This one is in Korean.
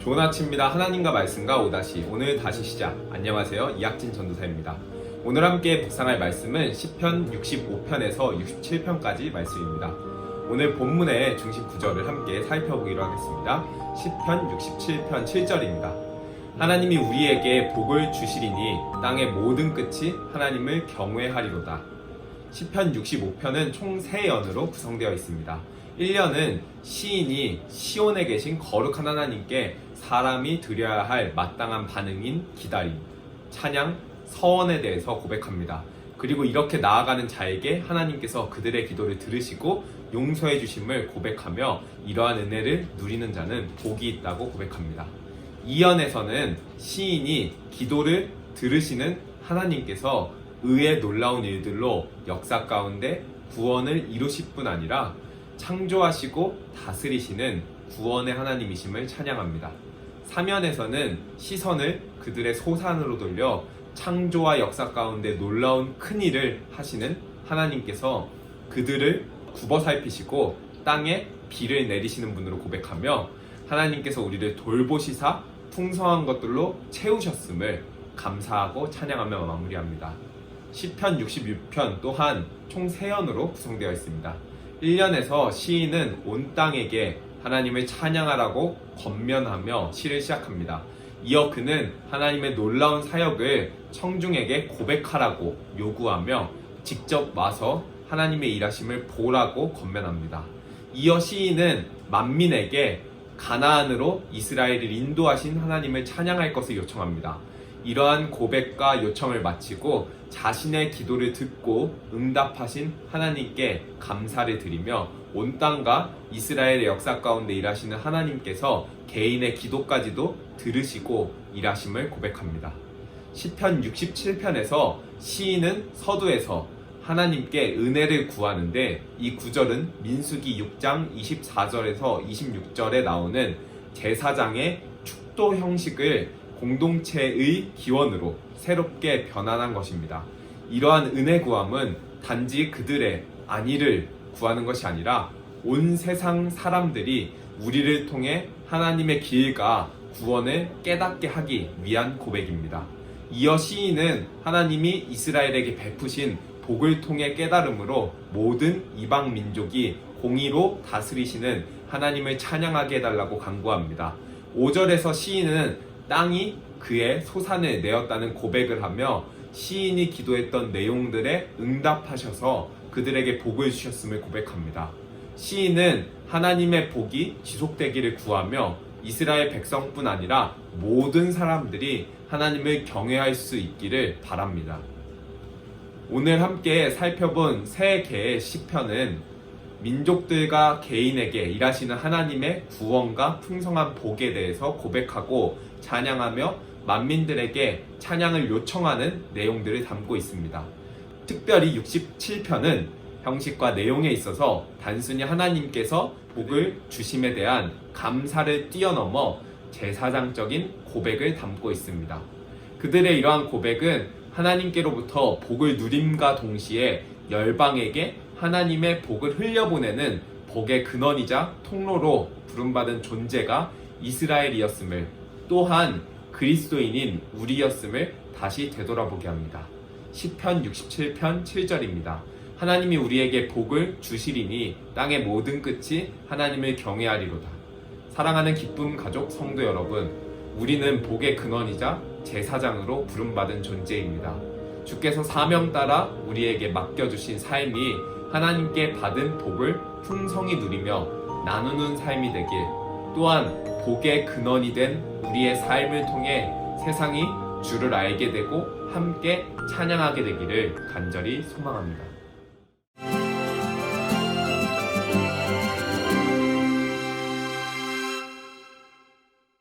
좋은 아침입니다. 하나님과 말씀과 오다시 오늘 다시 시작. 안녕하세요. 이학진 전도사입니다. 오늘 함께 묵상할 말씀은 10편 65편에서 67편까지 말씀입니다. 오늘 본문의 중심 구절을 함께 살펴보기로 하겠습니다. 10편 67편 7절입니다. 하나님이 우리에게 복을 주시리니 땅의 모든 끝이 하나님을 경외하리로다. 10편 65편은 총 3연으로 구성되어 있습니다. 1년은 시인이 시온에 계신 거룩한 하나님께 사람이 드려야 할 마땅한 반응인 기다림, 찬양, 서원에 대해서 고백합니다. 그리고 이렇게 나아가는 자에게 하나님께서 그들의 기도를 들으시고 용서해 주심을 고백하며 이러한 은혜를 누리는 자는 복이 있다고 고백합니다. 2연에서는 시인이 기도를 들으시는 하나님께서 의의 놀라운 일들로 역사 가운데 구원을 이루실 뿐 아니라 창조하시고 다스리시는 구원의 하나님이심을 찬양합니다. 3연에서는 시선을 그들의 소산으로 돌려 창조와 역사 가운데 놀라운 큰 일을 하시는 하나님께서 그들을 굽어 살피시고 땅에 비를 내리시는 분으로 고백하며 하나님께서 우리를 돌보시사 풍성한 것들로 채우셨음을 감사하고 찬양하며 마무리합니다. 10편 66편 또한 총 3연으로 구성되어 있습니다. 1년에서 시인은 온 땅에게 하나님을 찬양하라고 권면하며 시를 시작합니다. 이어 그는 하나님의 놀라운 사역을 청중에게 고백하라고 요구하며 직접 와서 하나님의 일하심을 보라고 권면합니다. 이어 시인은 만민에게 가나안으로 이스라엘을 인도하신 하나님을 찬양할 것을 요청합니다. 이러한 고백과 요청을 마치고 자신의 기도를 듣고 응답하신 하나님께 감사를 드리며 온 땅과 이스라엘의 역사 가운데 일하시는 하나님께서 개인의 기도까지도 들으시고 일하심을 고백합니다. 시편 67편에서 시인은 서두에서 하나님께 은혜를 구하는데 이 구절은 민수기 6장 24절에서 26절에 나오는 제사장의 축도 형식을 공동체의 기원으로 새롭게 변환한 것입니다. 이러한 은혜 구함은 단지 그들의 안위를 구하는 것이 아니라 온 세상 사람들이 우리를 통해 하나님의 길과 구원을 깨닫게 하기 위한 고백입니다. 이어 시인은 하나님이 이스라엘에게 베푸신 복을 통해 깨달음으로 모든 이방 민족이 공의로 다스리시는 하나님을 찬양하게 해달라고 간구합니다. 5절에서 시인은 땅이 그의 소산을 내었다는 고백을 하며 시인이 기도했던 내용들에 응답하셔서 그들에게 복을 주셨음을 고백합니다. 시인은 하나님의 복이 지속되기를 구하며 이스라엘 백성뿐 아니라 모든 사람들이 하나님을 경외할 수 있기를 바랍니다. 오늘 함께 살펴본 세 개의 시편은 민족들과 개인에게 일하시는 하나님의 구원과 풍성한 복에 대해서 고백하고 찬양하며 만민들에게 찬양을 요청하는 내용들을 담고 있습니다. 특별히 67편은 형식과 내용에 있어서 단순히 하나님께서 복을 주심에 대한 감사를 뛰어넘어 제사장적인 고백을 담고 있습니다. 그들의 이러한 고백은 하나님께로부터 복을 누림과 동시에 열방에게 하나님의 복을 흘려보내는 복의 근원이자 통로로 부름받은 존재가 이스라엘이었음을 또한 그리스도인인 우리였음을 다시 되돌아보게 합니다. 10편 67편 7절입니다. 하나님이 우리에게 복을 주시리니 땅의 모든 끝이 하나님을 경외하리로다. 사랑하는 기쁨 가족 성도 여러분, 우리는 복의 근원이자 제사장으로 부름받은 존재입니다. 주께서 사명 따라 우리에게 맡겨주신 삶이 하나님께 받은 복을 풍성히 누리며 나누는 삶이 되길 또한 복의 근원이 된 우리의 삶을 통해 세상이 주를 알게 되고 함께 찬양하게 되기를 간절히 소망합니다.